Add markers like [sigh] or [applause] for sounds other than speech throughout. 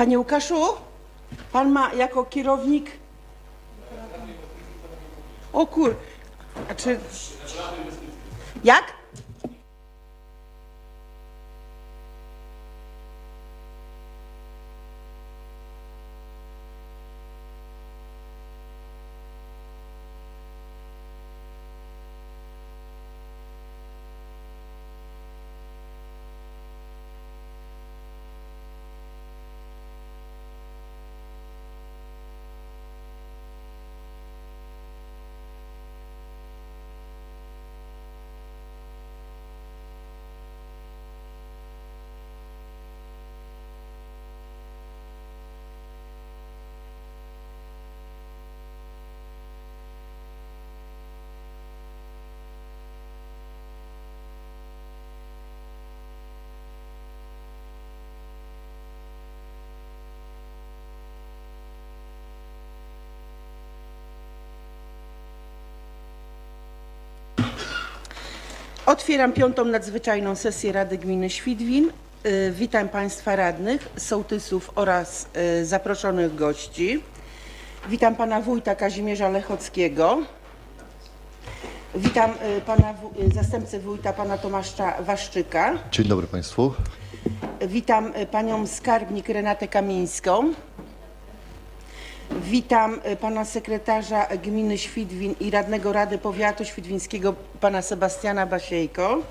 Panie Łukaszu, pan ma jako kierownik. O kur. A czy. Jak? Otwieram piątą nadzwyczajną sesję Rady Gminy Świdwin. Y, Witam Państwa radnych, sołtysów oraz y, zaproszonych gości. Witam Pana Wójta Kazimierza Lechockiego. Witam y, Pana zastępcę Wójta Pana Tomasza Waszczyka. Dzień dobry Państwu. Witam Panią Skarbnik Renatę Kamińską. Witam y, Pana Sekretarza Gminy Świdwin i Radnego Rady Powiatu Świdwińskiego Pana Sebastiana Basiejko.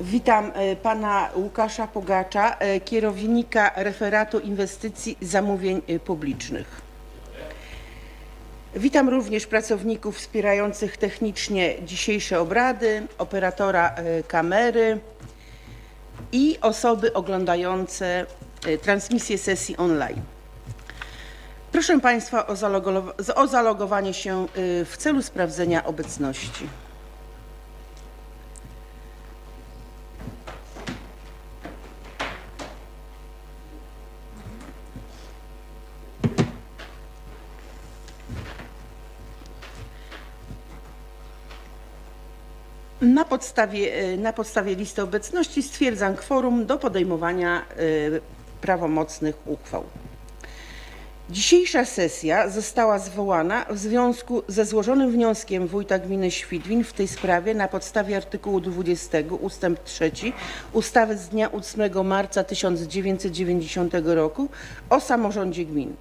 Witam y, Pana Łukasza Pogacza, y, kierownika referatu inwestycji zamówień publicznych. Witam również pracowników wspierających technicznie dzisiejsze obrady, operatora kamery, i osoby oglądające transmisję sesji online. Proszę Państwa o, o zalogowanie się y, w celu sprawdzenia obecności. Na podstawie, y, na podstawie listy obecności stwierdzam kworum do podejmowania y, prawomocnych uchwał. Dzisiejsza sesja została zwołana w związku ze złożonym wnioskiem wójta gminy Świdwin w tej sprawie na podstawie artykułu 20 ustęp 3 ustawy z dnia 8 marca 1990 roku o samorządzie gmin.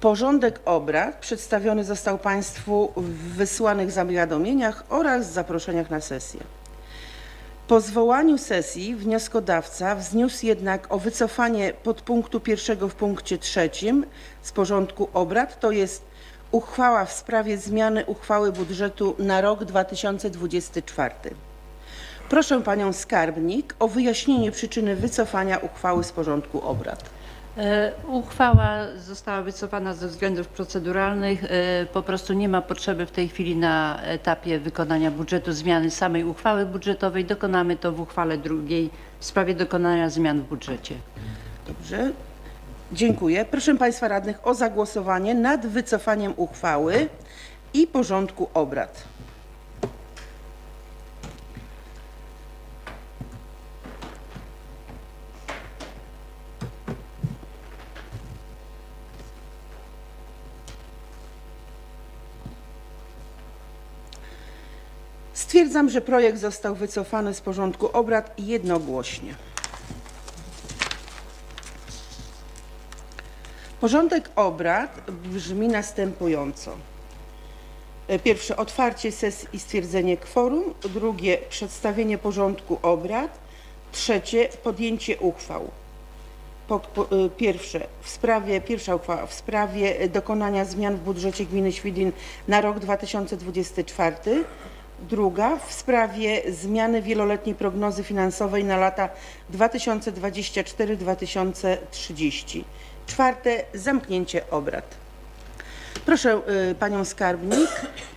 Porządek obrad przedstawiony został Państwu w wysłanych zawiadomieniach oraz zaproszeniach na sesję. Po zwołaniu sesji wnioskodawca wzniósł jednak o wycofanie podpunktu pierwszego w punkcie trzecim z porządku obrad, to jest uchwała w sprawie zmiany uchwały budżetu na rok 2024. Proszę Panią Skarbnik o wyjaśnienie przyczyny wycofania uchwały z porządku obrad. E, Uchwała została wycofana ze względów proceduralnych. E, Po prostu nie ma potrzeby w tej chwili na etapie wykonania budżetu zmiany samej uchwały budżetowej. Dokonamy to w uchwale drugiej w sprawie dokonania zmian w budżecie. Dobrze. Dziękuję. Proszę Państwa radnych o zagłosowanie nad wycofaniem uchwały i porządku obrad. Stwierdzam, że projekt został wycofany z porządku obrad jednogłośnie. Porządek obrad brzmi następująco. E, Pierwsze otwarcie sesji i stwierdzenie kworum. Drugie przedstawienie porządku obrad. Trzecie podjęcie uchwał. Po, po, e, pierwsze, w sprawie, pierwsza uchwała w sprawie dokonania zmian w budżecie gminy Świdwin na rok 2024. Druga w sprawie zmiany wieloletniej prognozy finansowej na lata 2024-2030. Czwarte, zamknięcie obrad. Proszę y, panią skarbnik,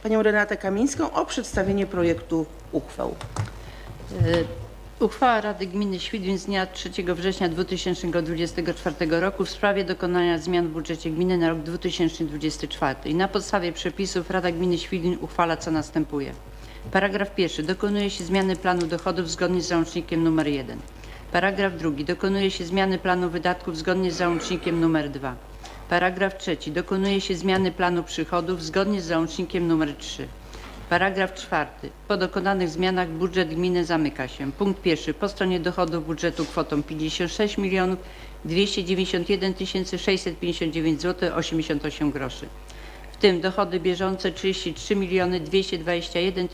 panią Renatę Kamińską o przedstawienie projektu uchwał. E, Uchwała Rady Gminy Świdwin z dnia 3 września 2024 roku w sprawie dokonania zmian w budżecie gminy na rok 2024. I na podstawie przepisów Rada Gminy Świdwin uchwala co następuje. Paragraf pierwszy. Dokonuje się zmiany planu dochodów zgodnie z załącznikiem nr 1. Paragraf drugi. Dokonuje się zmiany planu wydatków zgodnie z załącznikiem nr 2. Paragraf trzeci. Dokonuje się zmiany planu przychodów zgodnie z załącznikiem nr 3. Paragraf czwarty. Po dokonanych zmianach budżet gminy zamyka się. Punkt pierwszy. Po stronie dochodów budżetu kwotą 56 milionów 291 659 zł 88 groszy. Tym dochody bieżące 33 miliony 221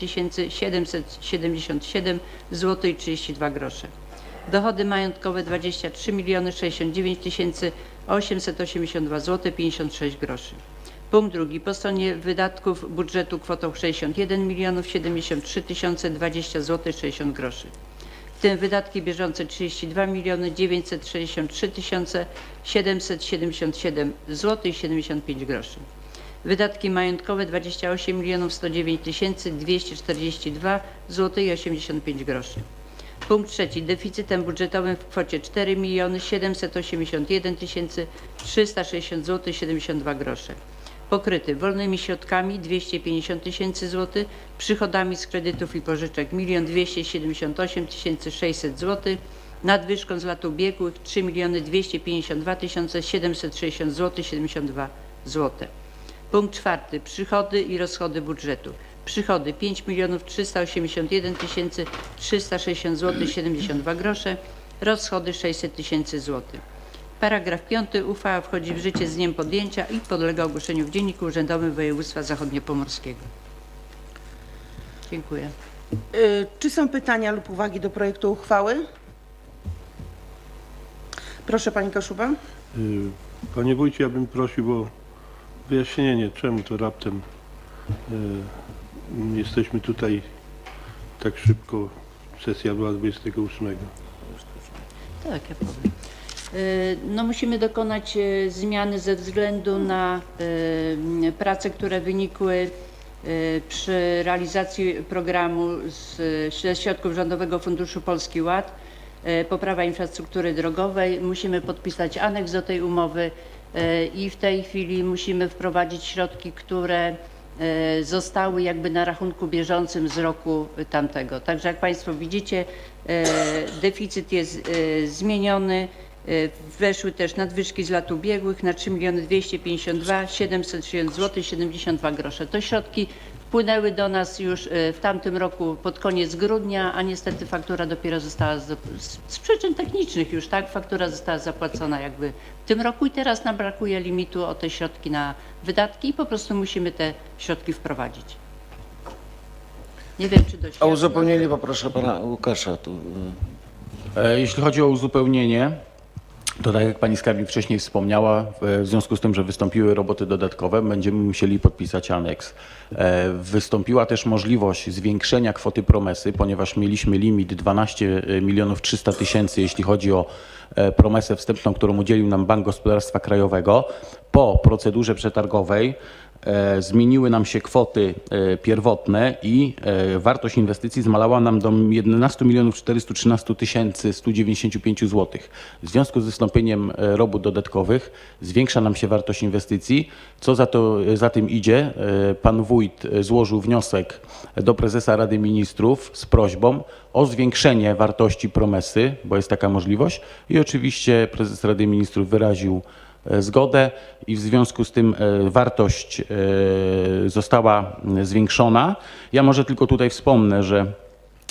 777 zł i 32 grosze. Dochody majątkowe 23 miliony 69 882 zł 56 groszy. Punkt drugi. Po stronie wydatków budżetu kwotą 61 milionów 73 020 zł 60 groszy. W tym wydatki bieżące 32 miliony 963 777 zł i 75 groszy. Wydatki majątkowe 28 milionów 109 242 zł i 85 groszy. Punkt trzeci. Deficytem budżetowym w kwocie 4 miliony 781 360 zł 72 grosze. Pokryty wolnymi środkami 250 tysięcy zł, przychodami z kredytów i pożyczek 1 278 600 zł, nadwyżką z lat ubiegłych 3 252 760 zł 72 zł. Punkt czwarty. Przychody i rozchody budżetu. Przychody 5 milionów 381 360 zł 72 grosze. Rozchody 600 tysięcy złotych. Paragraf 5. Uchwała wchodzi w życie z dniem podjęcia i podlega ogłoszeniu w Dzienniku Urzędowym Województwa Zachodniopomorskiego. Dziękuję. Y, Czy są pytania lub uwagi do projektu uchwały? Proszę Pani Koszuba. Y, Panie wójcie, ja bym prosił o wyjaśnienie, czemu to raptem y, jesteśmy tutaj tak szybko. Sesja była 28. Tak, ja powiem. Y, No musimy dokonać y, zmiany ze względu na prace, które wynikły przy realizacji programu ze środków Rządowego Funduszu Polski Ład, poprawa infrastruktury drogowej. Musimy podpisać aneks do tej umowy i w tej chwili musimy wprowadzić środki, które y, zostały jakby na rachunku bieżącym z roku tamtego. Także jak Państwo widzicie, y, deficyt jest y, zmieniony. Weszły też nadwyżki z lat ubiegłych na 3 miliony 252 760 zł 72 grosze. To środki wpłynęły do nas już y, w tamtym roku pod koniec grudnia, a niestety faktura dopiero została z, z, z przyczyn technicznych już, tak? Faktura została zapłacona jakby w tym roku i teraz nam brakuje limitu o te środki na wydatki i po prostu musimy te środki wprowadzić. Nie wiem, czy dość O uzupełnienie poproszę pana Łukasza. Tu, y, E, Jeśli chodzi o uzupełnienie, to tak jak pani skarbnik wcześniej wspomniała, w związku z tym, że wystąpiły roboty dodatkowe, będziemy musieli podpisać aneks. E, Wystąpiła też możliwość zwiększenia kwoty promesy, ponieważ mieliśmy limit 12 milionów 300 tysięcy, jeśli chodzi o e, promesę wstępną, którą udzielił nam Bank Gospodarstwa Krajowego. Po procedurze przetargowej e, zmieniły nam się kwoty e, pierwotne i e, wartość inwestycji zmalała nam do 11 milionów 413 tysięcy 195 zł. W związku z wystąpieniem e, robót dodatkowych zwiększa nam się wartość inwestycji. Co za, to, za tym idzie, e, pan wójt e, złożył wniosek do prezesa Rady Ministrów z prośbą o zwiększenie wartości promesy, bo jest taka możliwość i oczywiście prezes Rady Ministrów wyraził e, zgodę i w związku z tym e, wartość e, została zwiększona. Ja może tylko tutaj wspomnę, że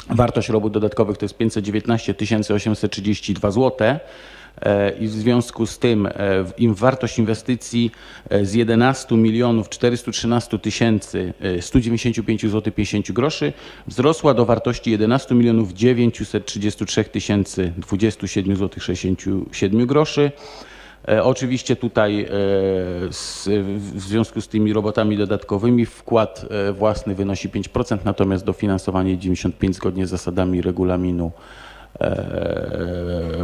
wartość robót dodatkowych to jest 519 832 zł. E, I w związku z tym e, im wartość inwestycji e, z 11 milionów 413 tysięcy e, 195 zł 50 groszy wzrosła do wartości 11 milionów 933 tysięcy 27 zł 67 groszy. E, Oczywiście tutaj e, w związku z tymi robotami dodatkowymi wkład e, własny wynosi 5%, natomiast dofinansowanie 95% zgodnie z zasadami regulaminu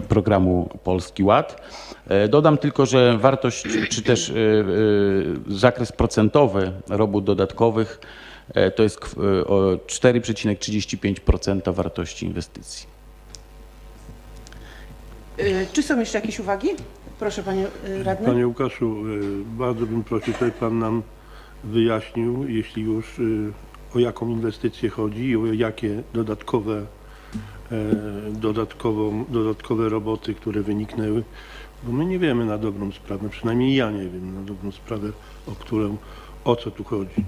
programu Polski Ład. Dodam tylko, że wartość czy też zakres procentowy robót dodatkowych to jest kw- e, o 4,35% wartości inwestycji. Czy są jeszcze jakieś uwagi? Proszę Panie y, Radny. Panie Łukaszu, y, bardzo bym prosił, żeby Pan nam wyjaśnił, jeśli już y, o jaką inwestycję chodzi i o jakie dodatkowe dodatkową, dodatkowe roboty, które wyniknęły, bo my nie wiemy na dobrą sprawę, przynajmniej ja nie wiem na dobrą sprawę, o którą, o co tu chodzi.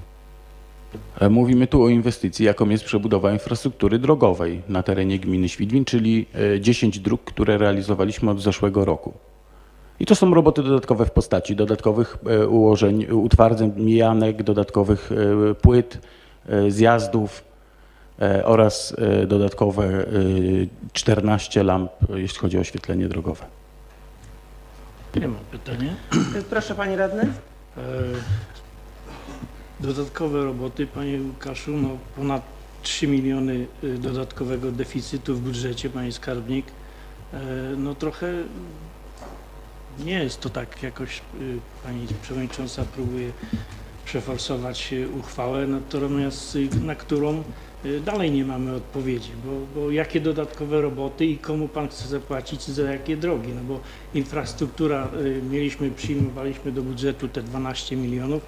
E, Mówimy tu o inwestycji, jaką jest przebudowa infrastruktury drogowej na terenie gminy Świdwin, czyli e, 10 dróg, które realizowaliśmy od zeszłego roku. I to są roboty dodatkowe w postaci dodatkowych e, ułożeń, utwardzeń mijanek, dodatkowych e, płyt, e, zjazdów e, oraz e, dodatkowe e, 14 lamp, e, jeśli chodzi o oświetlenie drogowe. Nie mam pytania. Proszę Panie Radny. E, Dodatkowe roboty, Panie Łukaszu, no ponad 3 miliony dodatkowego deficytu w budżecie, Panie Skarbnik. E, No trochę nie jest to tak jakoś, y, Pani Przewodnicząca próbuje przeforsować y, uchwałę, natomiast y, na którą dalej nie mamy odpowiedzi, bo, bo jakie dodatkowe roboty i komu Pan chce zapłacić za jakie drogi, no bo infrastruktura, mieliśmy, przyjmowaliśmy do budżetu te 12 milionów,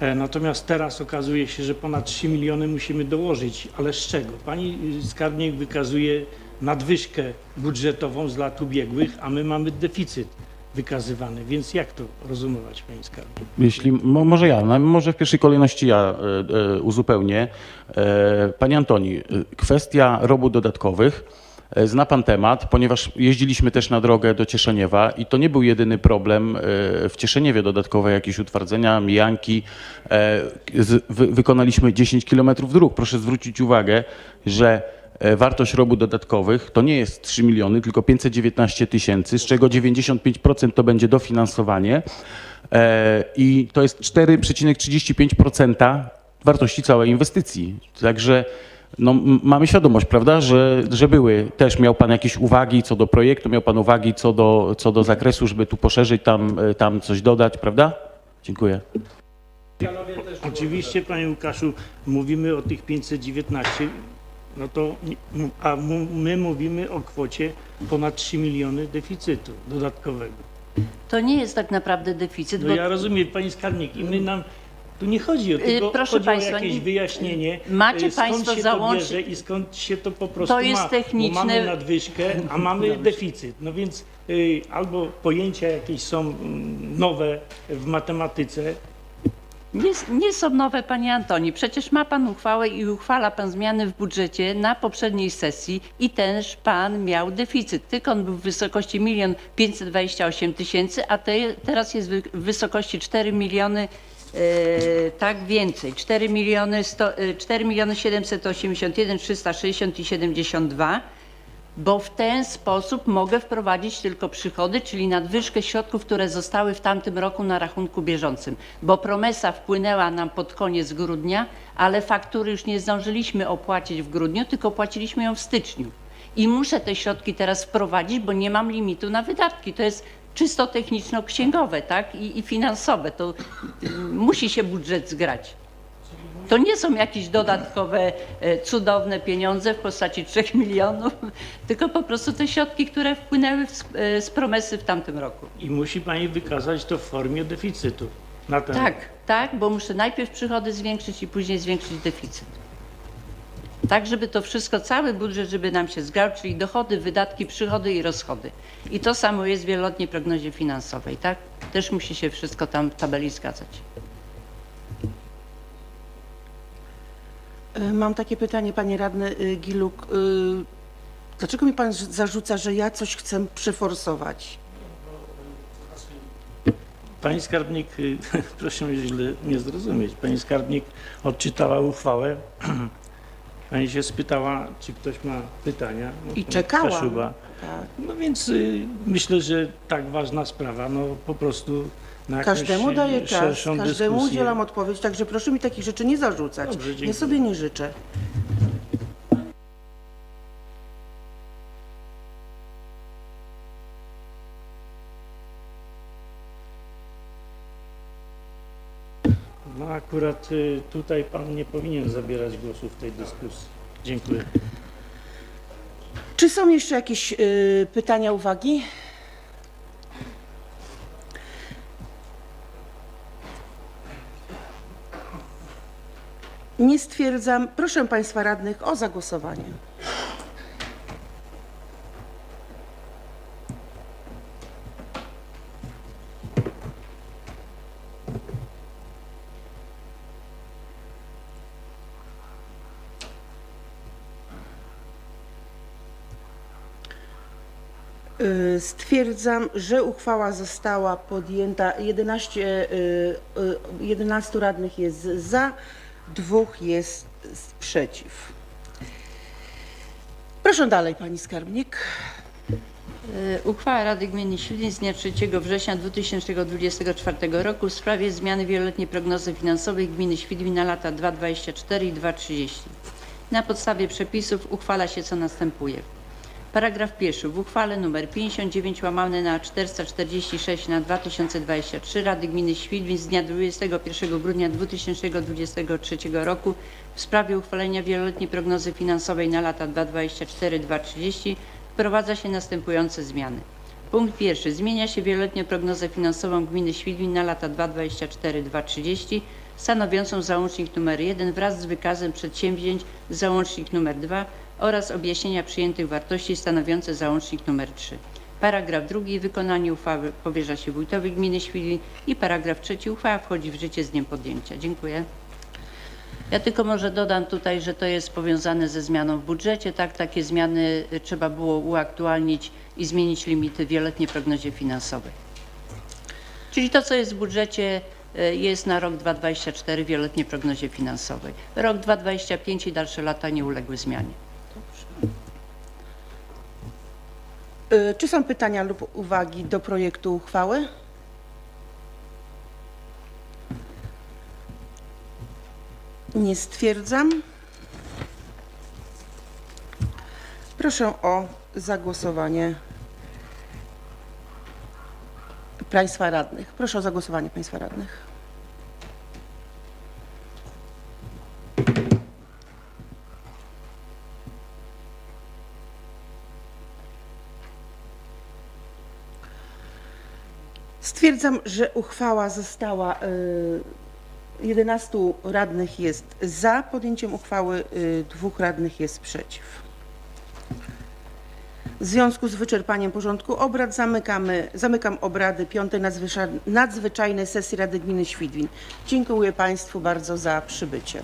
E, Natomiast teraz okazuje się, że ponad 3 miliony musimy dołożyć, ale z czego? Pani skarbnik wykazuje nadwyżkę budżetową z lat ubiegłych, a my mamy deficyt wykazywany, więc jak to rozumować, Pani skarbnik? Jeśli, mo, może ja, no, może w pierwszej kolejności ja e, e, uzupełnię. E, Panie Antoni, e, kwestia robót dodatkowych. E, Zna Pan temat, ponieważ jeździliśmy też na drogę do Cieszoniewa i to nie był jedyny problem e, w Cieszoniewie dodatkowe jakieś utwardzenia, mijanki. Wykonaliśmy 10 kilometrów dróg. Proszę zwrócić uwagę, że wartość robót dodatkowych to nie jest 3 miliony, tylko 519 tysięcy, z czego 95% to będzie dofinansowanie. E, I to jest 4,35% wartości całej inwestycji. Także no, mamy świadomość, prawda, że, że były. Też miał Pan jakieś uwagi co do projektu, miał Pan uwagi co do, co do zakresu, żeby tu poszerzyć, tam, e, tam coś dodać, prawda? Dziękuję. Oczywiście, Panie Łukaszu, mówimy o tych 519, no to, a my mówimy o kwocie ponad 3 miliony deficytu dodatkowego. To nie jest tak naprawdę deficyt, No bo ja rozumiem, Pani skarbnik, i my nam, tu nie chodzi o tylko proszę chodzi państwa, o jakieś nie- wyjaśnienie, macie y, państwo się załączy- to bierze i skąd się to po prostu To jest ma, techniczne- mamy nadwyżkę, a mamy deficyt. No więc y, albo pojęcia jakieś są mm, nowe w matematyce, Nie, nie są nowe, panie Antoni. Przecież ma pan uchwałę i uchwala pan zmiany w budżecie na poprzedniej sesji i też pan miał deficyt. Tylko on był w wysokości 1 528 tysięcy, a te, teraz jest w wysokości 4 miliony, e, tak więcej, 4 miliony, 100, e, 4 miliony 781 360 i 72 bo w ten sposób mogę wprowadzić tylko przychody, czyli nadwyżkę środków, które zostały w tamtym roku na rachunku bieżącym, bo promesa wpłynęła nam pod koniec grudnia, ale faktury już nie zdążyliśmy opłacić w grudniu, tylko płaciliśmy ją w styczniu. I muszę te środki teraz wprowadzić, bo nie mam limitu na wydatki. To jest czysto techniczno-księgowe, tak? I, i finansowe. To y, musi się budżet zgrać. To nie są jakieś dodatkowe, e, cudowne pieniądze w postaci 3 [laughs] milionów, tylko po prostu te środki, które wpłynęły e, z promesy w tamtym roku. i musi Pani wykazać to w formie deficytu. Na ten Tak, tak, bo muszę najpierw przychody zwiększyć i później zwiększyć deficyt. Tak, żeby to wszystko, cały budżet, żeby nam się zgrał, czyli dochody, wydatki, przychody i rozchody. I to samo jest w wieloletniej prognozie finansowej, tak? Też musi się wszystko tam w tabeli zgadzać. Mam takie pytanie, Panie Radny y, Giluk. y, Dlaczego mi Pan zarzuca, że ja coś chcę przeforsować? Pani skarbnik, [laughs] proszę mnie źle nie zrozumieć, pani skarbnik odczytała uchwałę, [clears throat] pani się spytała, czy ktoś ma pytania. No, I pan czekałam. Kaszuba. Tak. No więc myślę, że tak ważna sprawa, no po prostu na Każdemu daję y, czas, szerszą każdemu dyskusję. udzielam odpowiedź, także proszę mi takich rzeczy nie zarzucać. Dobrze, ja sobie nie życzę. No akurat y, tutaj pan nie powinien zabierać głosu w tej dyskusji. Dziękuję. Czy są jeszcze jakieś y, pytania, uwagi? Nie stwierdzam. Proszę Państwa radnych o zagłosowanie. Y, stwierdzam, że uchwała została podjęta. 11, 11 y, y, radnych jest za dwóch jest przeciw. Proszę dalej, pani skarbnik. E, Uchwała Rady Gminy Świdwin z dnia 3 września 2024 roku w sprawie zmiany wieloletniej prognozy finansowej Gminy Świdwin na lata 2024 i 2030. Na podstawie przepisów uchwala się co następuje. Paragraf pierwszy. W uchwale nr 59 łamane na 446 na 2023 Rady Gminy Świdwin z dnia 21 grudnia 2023 roku w sprawie uchwalenia wieloletniej prognozy finansowej na lata 2024-2030 wprowadza się następujące zmiany. Punkt pierwszy. Zmienia się wieloletnią prognozę finansową gminy Świdwin na lata 2024-2030 stanowiącą załącznik nr 1 wraz z wykazem przedsięwzięć załącznik nr 2 oraz objaśnienia przyjętych wartości stanowiące załącznik nr 3. Paragraf drugi. Wykonanie uchwały powierza się wójtowi gminy Świdwin i paragraf trzeci. Uchwała wchodzi w życie z dniem podjęcia. Dziękuję. Ja tylko może dodam tutaj, że to jest powiązane ze zmianą w budżecie. Tak, takie zmiany trzeba było uaktualnić i zmienić limity w wieloletniej prognozie finansowej. Czyli to, co jest w budżecie, y, jest na rok 2024 w wieloletniej prognozie finansowej. Rok 2025 i dalsze lata nie uległy zmianie. Y, Czy są pytania lub uwagi do projektu uchwały? Nie stwierdzam. Proszę o zagłosowanie Państwa radnych. Proszę o zagłosowanie Państwa radnych. Stwierdzam, że uchwała została, y, 11 radnych jest za podjęciem uchwały, y, dwóch radnych jest przeciw. W związku z wyczerpaniem porządku obrad zamykamy, zamykam obrady piątej nadzwyczaj- nadzwyczajnej sesji Rady Gminy Świdwin. Dziękuję Państwu bardzo za przybycie.